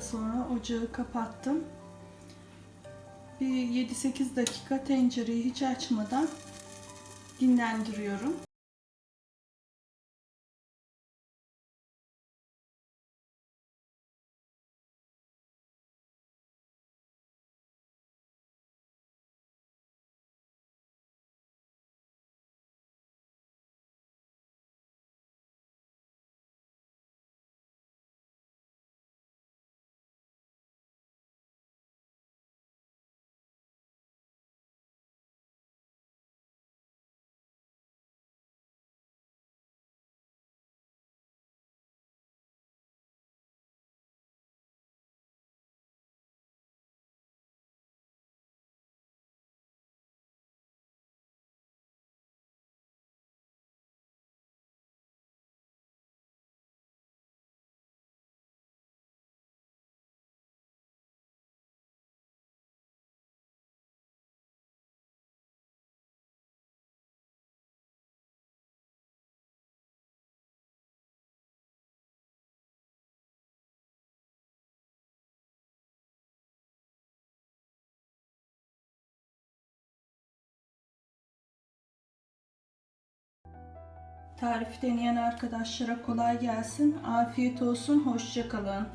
Sonra ocağı kapattım. Bir 7-8 dakika tencereyi hiç açmadan dinlendiriyorum. Tarifi deneyen arkadaşlara kolay gelsin. Afiyet olsun. Hoşça kalın.